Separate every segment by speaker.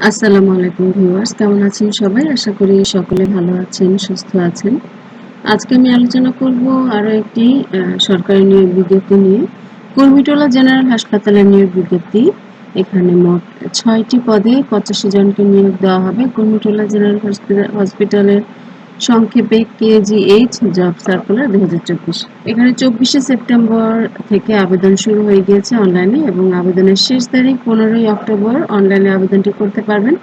Speaker 1: আসসালামু আলাইকুম ভিউয়ার্স, কেমন আছেন সবাই? আশা করি সকলে ভালো আছেন, সুস্থ আছেন। আজকে আমি আলোচনা করব আরও একটি সরকারি নিয়োগ বিজ্ঞপ্তি নিয়ে। কুর্মিটোলা জেনারেল হাসপাতালের নিয়োগ বিজ্ঞপ্তি। এখানে মোট ছয়টি পদে পঁচাশি জনকে নিয়োগ দেওয়া হবে। কুর্মিটোলা জেনারেল হসপিটাল- হসপিটালের সংক্ষেপে কেজিএইচ জব সার্কুলার দু হাজার চব্বিশ। এখানে চব্বিশে সেপ্টেম্বর থেকে আবেদন শুরু হয়ে গিয়েছে অনলাইনে এবং আবেদনের শেষ তারিখ পনেরোই অক্টোবর অনলাইনে আবেদনটি করতে পারবেন।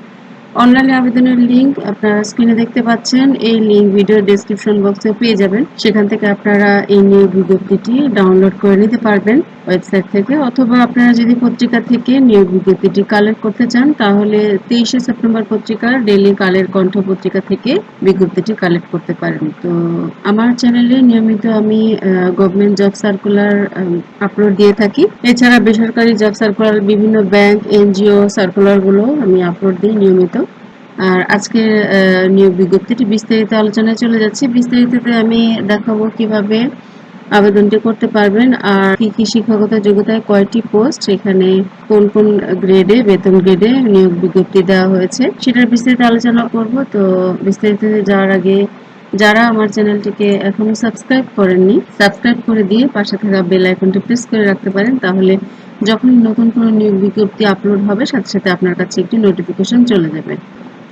Speaker 1: অনলাইনে আবেদনের লিংক আপনারা স্ক্রিনে দেখতে পাচ্ছেন। এই লিংক ভিডিও ডেসক্রিপশন বক্সে পেয়ে যাবেন। সেখান থেকে আপনারা এই নিয়োগ বিজ্ঞপ্তিটি ডাউনলোড করে নিতে পারবেন ওয়েবসাইট থেকে। অথবা আপনারা যদি পত্রিকা থেকে নিয়োগ বিজ্ঞপ্তিটি কালেক্ট করতে চান, তাহলে তেইশে সেপ্টেম্বর পত্রিকার ডেইলি কালের কণ্ঠ পত্রিকা থেকে বিজ্ঞপ্তিটি কালেক্ট করতে পারেন। তো আমার চ্যানেলে নিয়মিত আমি গভর্নমেন্ট জব সার্কুলার আপলোড দিয়ে থাকি। এছাড়া বেসরকারি জব সার্কুলার বিভিন্ন ব্যাংক এনজিও সার্কুলারগুলো আমি আপলোড দিই নিয়মিত। আর আজকের নিয়োগ বিজ্ঞপ্তিটি বিস্তারিত আলোচনায় চলে যাচ্ছে। বিস্তারিততে আমি দেখাবো কীভাবে আবেদনটি করতে পারবেন আর কি কি শিক্ষাগত যোগ্যতায় কয়টি পোস্ট, এখানে কোন কোন গ্রেডে, বেতন গ্রেডে নিয়োগ বিজ্ঞপ্তি দেওয়া হয়েছে সেটার বিস্তারিত আলোচনা করব। তো বিস্তারিত যাওয়ার আগে যারা আমার চ্যানেলটিকে এখনও সাবস্ক্রাইব করেননি, সাবস্ক্রাইব করে দিয়ে পাশে থাকা বেল আইকনটি প্রেস করে রাখতে পারেন। তাহলে যখন নতুন কোনো নিয়োগ বিজ্ঞপ্তি আপলোড হবে, সাথে সাথে আপনার কাছে একটি নোটিফিকেশন চলে যাবে।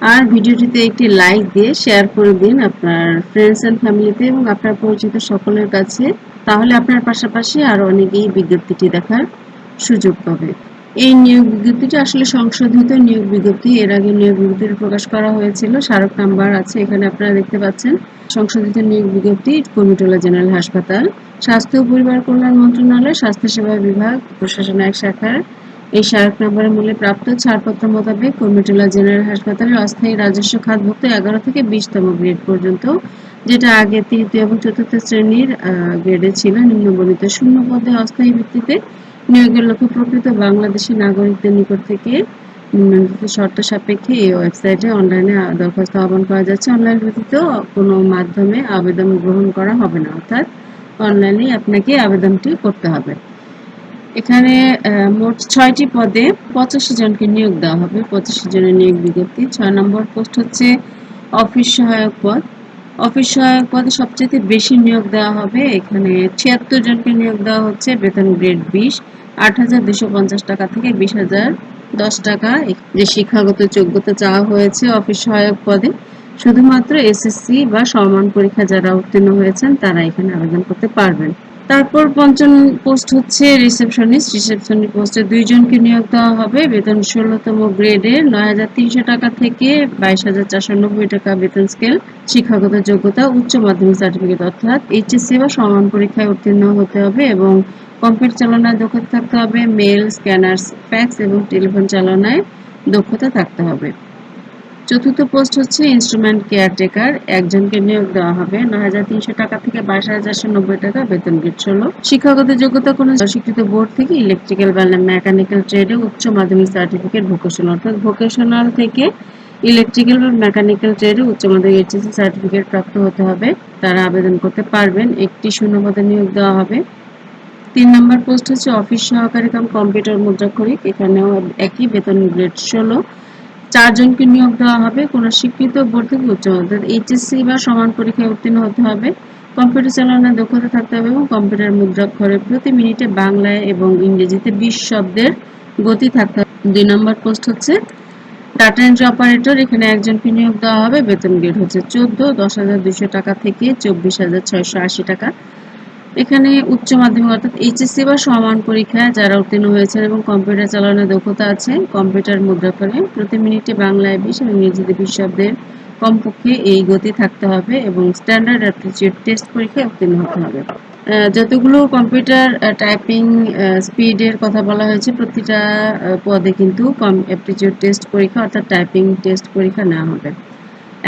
Speaker 1: আর ভিডিওটিতে একটি লাইক দিয়ে শেয়ার করে দিন আপনার ফ্রেন্ডস এন্ড ফ্যামিলিতে এবং আপনার পরিচিত সকলের কাছে। তাহলে আপনার পাশাপাশি আরও অনেকেই বিজ্ঞপ্তিটি দেখার সুযোগ পাবে। এই নিয়োগ বিজ্ঞপ্তিটি আসলে সংশোধিত নিয়োগ বিজ্ঞপ্তি। এর আগে নিয়োগ বিজ্ঞপ্তি প্রকাশ করা হয়েছিল। স্মারক নাম্বার আছে, এখানে আপনারা দেখতে পাচ্ছেন। সংশোধিত নিয়োগ বিজ্ঞপ্তি, কুমিটোলা জেনারেল হাসপাতাল, স্বাস্থ্য ও পরিবার কল্যাণ মন্ত্রণালয় স্বাস্থ্যসেবা বিভাগ প্রশাসন এক শাখার এই স্মারক নাম্বারের মূল্যে প্রাপ্ত ছাড়পত্র মোতাবেক কুর্মিটোলা জেনারেল হাসপাতালের অস্থায়ী রাজস্ব খাতভুক্ত এগারো থেকে বিশতম গ্রেড পর্যন্ত, যেটা আগে তৃতীয় এবং চতুর্থ শ্রেণির গ্রেডে ছিল। নিম্নবর্ণিত শূন্য পদে অস্থায়ী ভিত্তিতে নিয়োগের লক্ষ্যে প্রকৃত বাংলাদেশি নাগরিকদের নিকট থেকে শর্ত সাপেক্ষে এই ওয়েবসাইটে অনলাইনে দরখাস্ত আহ্বান করা যাচ্ছে। অনলাইন ব্যতীত কোনো মাধ্যমে আবেদন গ্রহণ করা হবে না। অর্থাৎ অনলাইনেই আপনাকে আবেদনটি করতে হবে। এখানে মোট ছয়টি পদে পঁচাশি জনকে নিয়োগ দেওয়া হবে। পঁচাশি জনের নিয়োগ বিজ্ঞপ্তি। ছয় নম্বর পোস্ট হচ্ছে অফিস সহায়ক পদ। অফিস সহায়ক পদে সবচেয়ে বেশি নিয়োগ দেওয়া হবে। এখানে ছিয়াত্তর জনকে নিয়োগ দেওয়া হচ্ছে, বেতন গ্রেড বিশ। আট হাজার দুশো পঞ্চাশ টাকা থেকে বিশ হাজার দশ টাকা। যে শিক্ষাগত যোগ্যতা চাওয়া হয়েছে অফিস সহায়ক পদে। শুধুমাত্র এসএসসি বা সমান পরীক্ষা যারা উত্তীর্ণ হয়েছেন, তারা এখানে আবেদন করতে পারবেন। তারপর পঞ্চম পোস্ট হচ্ছে রিসেপশনিস্ট। রিসেপশনিস্ট পোস্টে দুইজনকে নিয়োগ দেওয়া হবে। বেতন ষোলোতম গ্রেডে নয় হাজার তিনশো টাকা থেকে বাইশ হাজার চারশো নব্বই টাকা বেতন স্কেল, শিক্ষাগত যোগ্যতা, উচ্চ মাধ্যমিক সার্টিফিকেট অর্থাৎ এইচএসসি বা সমান পরীক্ষায় উত্তীর্ণ হতে হবে এবং কম্পিউটার চালনায় দক্ষতা থাকতে হবে, মেল, স্ক্যানার্স, ফ্যাক্স এবং টেলিফোন চালনায় দক্ষতা থাকতে হবে। চতুর্থ পোস্ট হচ্ছে ইনস্ট্রুমেন্ট কেয়ারটেকার একজনকে নিয়োগ দেওয়া হবে। নয় হাজার তিনশো টাকা থেকে বাইশ হাজার টাকা বেতন গেট ষোলো শিক্ষাগত যোগ্যতা কোনো স্বীকৃত বোর্ড থেকে ইলেকট্রিক্যাল বা মেকানিক্যাল ট্রেডে উচ্চ মাধ্যমিক সার্টিফিকেট ভোকেশনাল অর্থাৎ ভোকেশনাল থেকে ইলেকট্রিক্যাল বা মেকানিক্যাল ট্রেডে উচ্চ মাধ্যমিক এইচএসসি সার্টিফিকেট প্রাপ্ত হতে হবে। তারা আবেদন করতে পারবেন। একটি শূন্যপদে নিয়োগ দেওয়া হবে। তিন নম্বর পোস্ট হচ্ছে অফিস সহকারী কাম কম্পিউটার মুদ্রাক্ষরিক। এখানেও একই বেতন গ্রেড ষোলো। চারজনকে নিয়োগ দেওয়া হবে, কোনো স্বীকৃত বোর্ড থেকে উচ্চ অর্থাৎ এইচএসসি বা সমান পরীক্ষায় উত্তীর্ণ হতে হবে। কম্পিউটার চালানোর দক্ষতা থাকতে হবে এবং কম্পিউটার মুদ্রাক্ষরে প্রতি মিনিটে বাংলায় এবং ইংরেজিতে বিশ শব্দের গতি থাকতে হবে। দুই নম্বর পোস্ট হচ্ছে ডাটা এন্ট্রি অপারেটর এখানে একজনকে নিয়োগ দেওয়া হবে, বেতন গ্রেড হচ্ছে চোদ্দ, দশ হাজার টাকা থেকে চব্বিশ হাজার ছয়শো আশি টাকা। এখানে উচ্চ মাধ্যমিক অর্থাৎ এইচএসসি বা সমান পরীক্ষায় যারা উত্তীর্ণ হয়েছেন এবং কম্পিউটার চালানোর দক্ষতা আছে, কম্পিউটার মুদ্রা করে প্রতি মিনিটে বাংলায় বিশ এবং ইংরেজিতে বিশ শব্দের কমপক্ষে এই গতি থাকতে হবে এবং স্ট্যান্ডার্ড অ্যাপটিচিউড টেস্ট পরীক্ষায় উত্তীর্ণ হতে হবে। যতগুলো কম্পিউটার টাইপিং স্পিডের কথা বলা হয়েছে, প্রতিটা পদে কিন্তু কম অ্যাপটিচিউড টেস্ট পরীক্ষা অর্থাৎ টাইপিং টেস্ট পরীক্ষা নেওয়া হবে।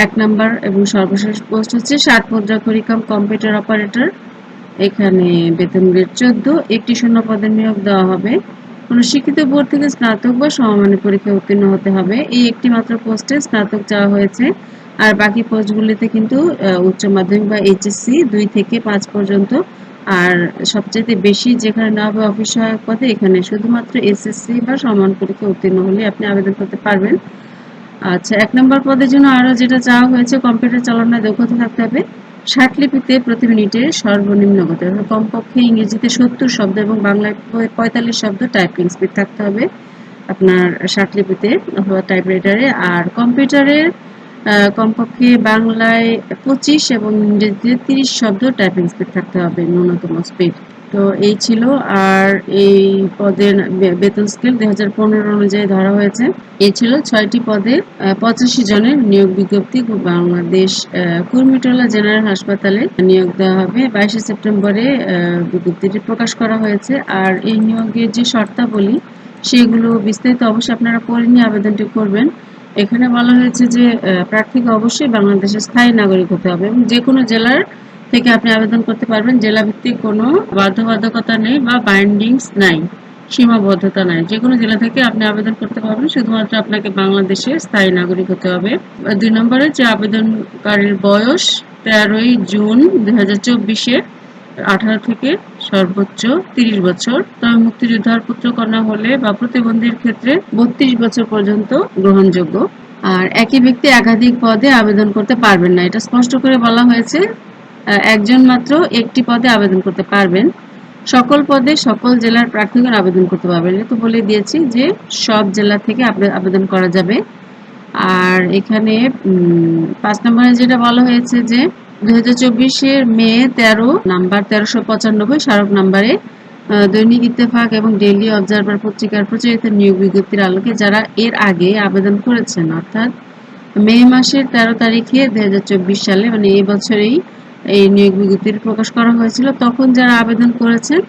Speaker 1: এক নাম্বার এবং সর্বশেষ পোস্ট হচ্ছে ষাট মুদ্রা পরীক্ষা কম্পিউটার অপারেটর এখানে বেতন গ্রেড চোদ্দ, একটি শূন্য পদে নিয়োগ দেওয়া হবে। কোনো শিক্ষিত বোর্ড থেকে স্নাতক বা সমমানের পরীক্ষায় উত্তীর্ণ হতে হবে। এই একটি মাত্র পোস্টে স্নাতক চাওয়া হয়েছে। আর বাকি পোস্টগুলিতে কিন্তু উচ্চ মাধ্যমিক বা এইচএসসি দুই থেকে পাঁচ পর্যন্ত। আর সবচেয়ে বেশি যেখানে নেওয়া হবে অফিস সহায়ক পদে, এখানে শুধুমাত্র এসএসসি বা সমান পরীক্ষা উত্তীর্ণ হলে আপনি আবেদন করতে পারবেন। আচ্ছা এক নম্বর পদের জন্য আরও যেটা চাওয়া হয়েছে, কম্পিউটার চালানোর দক্ষতা থাকতে হবে। লিপিতে প্রতি মিনিটে সর্বনিম্ন গতি কমপক্ষে ইংরেজিতে সত্তর শব্দ এবং বাংলায় পঁয়তাল্লিশ শব্দ টাইপিং স্পিড থাকতে হবে আপনার লিপিতে অথবা টাইপরাইটারে আর কম্পিউটারের কমপক্ষে বাংলায় পঁচিশ এবং ইংরেজিতে তিরিশ শব্দ টাইপিং স্পিড থাকতে হবে ন্যূনতম স্পিড তো এই ছিল আর এই পদের বেতন স্কেল দুই হাজার পনেরো অনুযায়ী ধরা হয়েছে। এই ছিল ছয়টি পদে পঁচাশি জনের নিয়োগ বিজ্ঞপ্তি। বাংলাদেশ কুর্মিটোলা জেনারেল হাসপাতালে নিয়োগ দেওয়া হবে। বাইশে সেপ্টেম্বরে বিজ্ঞপ্তিটি প্রকাশ করা হয়েছে। আর এই নিয়োগের যে শর্তাবলী, সেগুলো বিস্তারিত অবশ্যই আপনারা পড়ে নিয়ে আবেদনটি করবেন। এখানে বলা হয়েছে যে প্রার্থীকে অবশ্যই বাংলাদেশের স্থায়ী নাগরিক হতে হবে এবং যে কোনো জেলার থেকে আপনি আবেদন করতে পারবেন। জেলা ভিত্তিক কোনো বাধ্যবাধকতা নেই বা বাইন্ডিংস নাই, সীমাবদ্ধতা নাই। যে কোনো জেলা থেকে আপনি আবেদন করতে পারবেন। শুধুমাত্র আপনাকে বাংলাদেশে স্থায়ী নাগরিক হতে হবে। দুই নম্বরে যে আবেদনকারীর বয়স তেরোই জুন দুই হাজার চব্বিশে, আঠারো থেকে সর্বোচ্চ তিরিশ বছর। তবে মুক্তিযোদ্ধার পুত্র কন্যা হলে বা প্রতিবন্ধীর ক্ষেত্রে বত্রিশ বছর পর্যন্ত গ্রহণযোগ্য। আর একই ব্যক্তি একাধিক পদে আবেদন করতে পারবেন না। এটা স্পষ্ট করে বলা হয়েছে। একজন মাত্র একটি পদে আবেদন করতে পারবেন। সকল পদে সকল জেলার প্রার্থীগণ আবেদন করতে পারবেন। তো বলে দিয়েছি যে সব জেলা থেকে আবেদন করা যাবে। আর এখানে পাঁচ নম্বরে যেটা বলা হয়েছে যে দুই হাজার চব্বিশের মে তেরো নাম্বার তেরোশো পঁচানব্বই স্মারক নাম্বারে দৈনিক ইত্তেফাক এবং ডেইলি অবজারভার পত্রিকার প্রচারিত নিয়োগ বিজ্ঞপ্তির আলোকে যারা এর আগে আবেদন করেছেন, অর্থাৎ মে মাসের তেরো তারিখে দুই হাজার চব্বিশ সালে মানে এই বছরেই এই নিয়োগ বিজ্ঞপ্তির প্রকাশ করা হয়েছিল, তখন যারা আবেদন করেছেন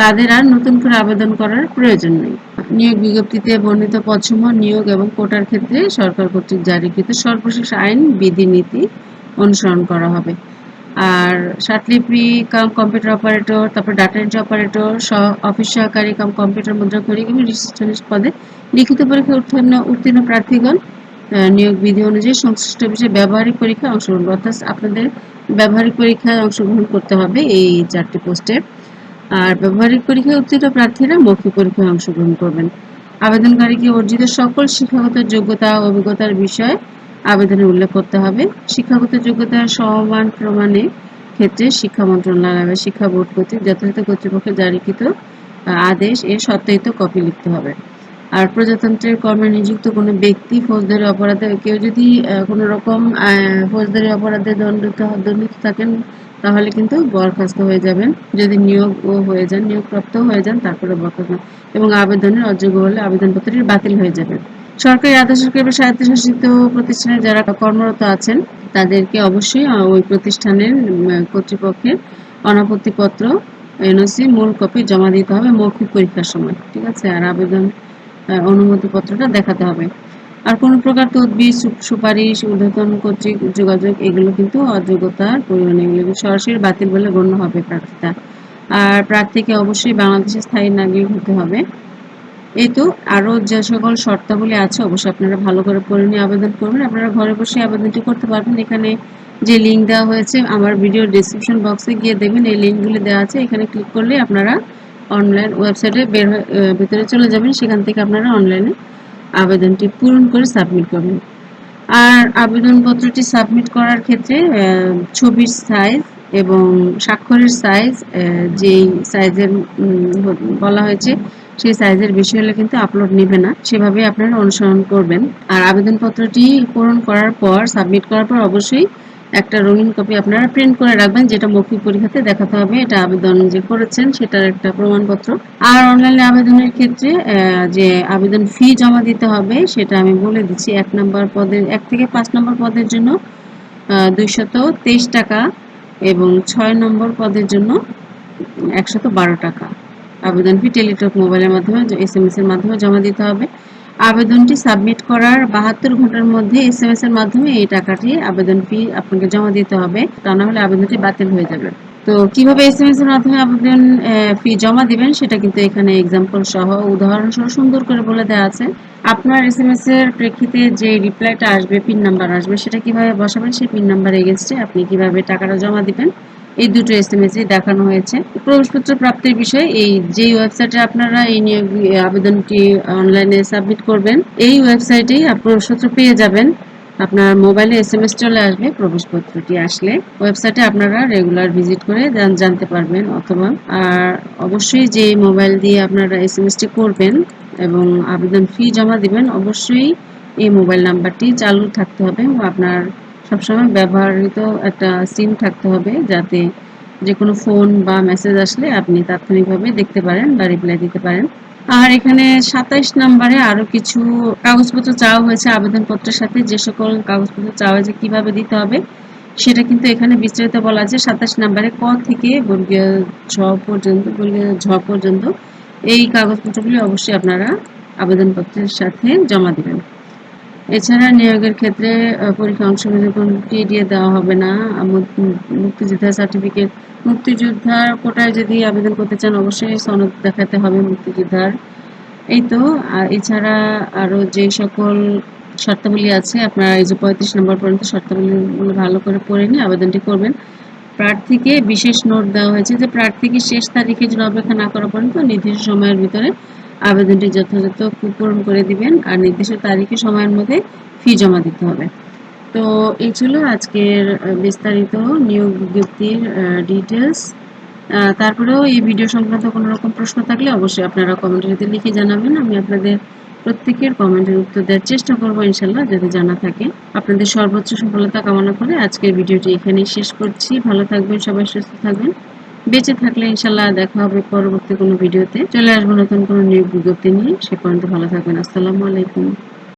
Speaker 1: তাদের আর নতুন করে আবেদন করার প্রয়োজন নেই। নিয়োগ বিজ্ঞপ্তিতে বর্ণিত পদসমূহ নিয়োগ এবং কোটার ক্ষেত্রে সরকার কর্তৃক জারিকৃত সর্বশেষ আইন, বিধিনীতি অনুসরণ করা হবে। আর ষাটলিপি কাম কম্পিউটার অপারেটর, তারপর ডাটা এন্ট্রি অপারেটর অফিস সহকারী কাম কম্পিউটার মুদ্রাক্ষরিক এবং রিসেপশনিস্ট পদে লিখিত পরীক্ষা উত্তীর্ণ উত্তীর্ণ প্রার্থীগণ নিয়োগ বিধি অনুযায়ী সংশ্লিষ্ট বিষয়ে ব্যবহারিক পরীক্ষায় অংশগ্রহণ অর্থাৎ আপনাদের ব্যবহারিক পরীক্ষায় অংশগ্রহণ করতে হবে এই চারটি পোস্টে। আর ব্যবহারিক পরীক্ষায় উত্তীর্ণ প্রার্থীরা মৌখিক পরীক্ষায় অংশগ্রহণ করবেন। আবেদনকারীকে অর্জিত সকল শিক্ষাগত যোগ্যতা অভিজ্ঞতার বিষয়ে আবেদনে উল্লেখ করতে হবে। শিক্ষাগত যোগ্যতার সমান প্রমাণে ক্ষেত্রে শিক্ষা মন্ত্রণালয় বা শিক্ষা বোর্ড কর্তৃক যথাযথ কর্তৃপক্ষের জারিকৃত আদেশ এর সত্যায়িত কপি লিখতে হবে। আর প্রজাতন্ত্রের কর্মে নিযুক্ত কোনো ব্যক্তি ফৌজদারি অপরাধে কেউ যদি কোনো রকম ফৌজদারি অপরাধে দণ্ডিত দণ্ডিত থাকেন, তাহলে কিন্তু বরখাস্ত হয়ে যাবেন। যদি নিয়োগ হয়ে যান, নিয়োগপ্রাপ্ত হয়ে যান, তারপরে বরখাস্ত এবং আবেদনের অযোগ্য হলে আবেদনপত্রটি বাতিল হয়ে যাবে। সরকারি আধা সরকারি স্বায়ত্তশাসিত প্রতিষ্ঠানে যারা কর্মরত আছেন, তাদেরকে অবশ্যই ওই প্রতিষ্ঠানের কর্তৃপক্ষের অনাপত্তিপত্র, এনওসি, মূল কপি জমা দিতে হবে মৌখিক পরীক্ষার সময়। ঠিক আছে? আর আবেদন অনুমতিপত্রটা দেখাতে হবে। আর কোনো প্রকার তদবির সুপারিশ, ঊর্ধ্বতন কর্তৃক যোগাযোগ, এগুলো কিন্তু অযোগ্যতার পরিমাণ। এগুলো সরাসরি বাতিল বলে গণ্য হবে প্রার্থীতা আর প্রার্থীকে অবশ্যই বাংলাদেশের স্থায়ী নাগরিক হতে হবে। এই তো আরও যে সকল শর্তাবলী আছে, অবশ্যই আপনারা ভালো করে পড়ে নিয়ে আবেদন করবেন আপনারা ঘরে বসে আবেদনটি করতে পারবেন। এখানে যে লিঙ্ক দেওয়া হয়েছে, আমার ভিডিও ডিসক্রিপশন বক্সে গিয়ে দেখবেন এই লিঙ্কগুলি দেওয়া আছে। এখানে ক্লিক করলে আপনারা অনলাইন ওয়েবসাইটে বের ভিতরে চলে যাবেন। সেখান থেকে আপনারা অনলাইনে আবেদনটি পূরণ করে সাবমিট করবেন। আর আবেদনপত্রটি সাবমিট করার ক্ষেত্রে ছবির সাইজ এবং স্বাক্ষরের সাইজ যেই সাইজের বলা হয়েছে, সেই সাইজের বেশি হলে কিন্তু আপলোড নেবে না। সেভাবে আপনারা অনুসরণ করবেন। আর আবেদনপত্রটি পূরণ করার পর সাবমিট করার পর অবশ্যই একটা রঙিন কপি আপনারা প্রিন্ট করে রাখবেন, যেটা মৌখিক পরীক্ষাতে দেখাতে হবে, এটা আবেদন যে করেছেন, সেটার একটা প্রমাণপত্র। আর অনলাইনে আবেদনের ক্ষেত্রে যে আবেদন ফি জমা দিতে হবে, সেটা আমি বলে দিচ্ছি, এক নম্বর পদের, এক থেকে পাঁচ নম্বর পদের জন্য দুইশত তেইশ টাকা এবং ছয় নম্বর পদের জন্য একশত বারো টাকা। আবেদন ফি টেলিটক মোবাইলের মাধ্যমে এস এম এস এর মাধ্যমে জমা দিতে হবে। আবেদনটি সাবমিট করার বাহাত্তর ঘণ্টার মধ্যে এস এম এস এর মাধ্যমে এই টাকাটি আবেদন ফি আপনাকে জমা দিতে হবে। তা না হলে আবেদনটি বাতিল হয়ে যাবে। তো কীভাবে এস এম এস এর মাধ্যমে আবেদন ফি জমা দিবেন সেটা কিন্তু এখানে এক্সাম্পল সহ উদাহরণ সহ সুন্দর করে বলে দেওয়া আছে। আপনার এস এম এস এর প্রেক্ষিতে যে রিপ্লাইটা আসবে পিন নাম্বার আসবে, সেটা কীভাবে বসাবেন, সেই পিন নাম্বার এগেনস্টে আপনি কীভাবে টাকাটা জমা দিবেন। এই দুটো এস এম এস দেখানো হয়েছে। প্রবেশপত্র প্রাপ্তির বিষয়ে এই যেই ওয়েবসাইটে আপনারা এই নিয়োগ আবেদনটি অনলাইনে সাবমিট করবেন, এই ওয়েবসাইটেই প্রবেশপত্র পেয়ে যাবেন। আপনার মোবাইলে এস এম এস চলে আসবে, প্রবেশপত্রটি আসলে। ওয়েবসাইটে আপনারা রেগুলার ভিজিট করে জানতে পারবেন অথবা আর অবশ্যই যে মোবাইল দিয়ে আপনারা এস এম এসটি করবেন এবং আবেদন ফি জমা দিবেন, অবশ্যই এই মোবাইল নাম্বারটি চালু থাকতে হবে আপনার সবসময় ব্যবহৃত একটা সিম থাকতে হবে যাতে যে কোনো ফোন বা মেসেজ আসলে আপনি তাৎক্ষণিকভাবে দেখতে পারেন বা রিপ্লাই দিতে পারেন। আর এখানে সাতাইশ নম্বরে আরও কিছু কাগজপত্র চাওয়া হয়েছে, আবেদনপত্রের সাথে যে সকল কাগজপত্র চাওয়া হয়েছে কীভাবে দিতে হবে, সেটা কিন্তু এখানে বিস্তারিত বলা আছে। সাতাশ নাম্বারে ক থেকে বর্গীয় ঝ পর্যন্ত, বর্গীয় ঝ পর্যন্ত এই কাগজপত্রগুলি অবশ্যই আপনারা আবেদনপত্রের সাথে জমা দিবেন। এছাড়া নিয়োগের ক্ষেত্রে পরীক্ষা অংশগ্রহণ টিডিএ দেওয়া হবে না। মুক্তিযোদ্ধা সার্টিফিকেট মুক্তিযোদ্ধার কোটায় যদি আবেদন করতে চান, অবশ্যই সনদ দেখাতে হবে মুক্তিযোদ্ধার। এই তো, আর এছাড়া আরও যে সকল শর্তাবলী আছে, আপনারা এই যে পঁয়ত্রিশ নম্বর পর্যন্ত শর্তাবলীগুলো ভালো করে পড়ে নিয়ে আবেদনটি করবেন। প্রার্থীকে বিশেষ নোট দেওয়া হয়েছে যে, প্রার্থীকে শেষ তারিখে জন্য অপেক্ষা না করা পর্যন্ত নির্দিষ্ট সময়ের ভিতরে আবেদনটি যথাযথ পূরণ করে দিবেন আর নির্দিষ্ট তারিখে সময়ের মধ্যে ফি জমা দিতে হবে। তো এই ছিল আজকের বিস্তারিত নিয়োগ বিজ্ঞপ্তির ডিটেলস তারপরেও এই ভিডিও সংক্রান্ত কোনো রকম প্রশ্ন থাকলে অবশ্যই আপনারা কমেন্টে লিখে জানাবেন। আমি আপনাদের প্রত্যেকের কমেন্টের উত্তর দেওয়ার চেষ্টা করব ইনশাল্লাহ যদি জানা থাকে। আপনাদের সর্বোচ্চ সফলতা কামনা করে আজকের ভিডিওটি এখানেই শেষ করছি। ভালো থাকবেন, সবাই সুস্থ থাকবেন। বেঁচে থাকলে ইনশাল্লাহ দেখা হবে পরবর্তী কোনো ভিডিওতে। চলে আসব নতুন কোনো নিয়োগ বিজ্ঞপ্তি নিয়ে। সে পর্যন্ত ভালো থাকবেন। আসসালামু আলাইকুম।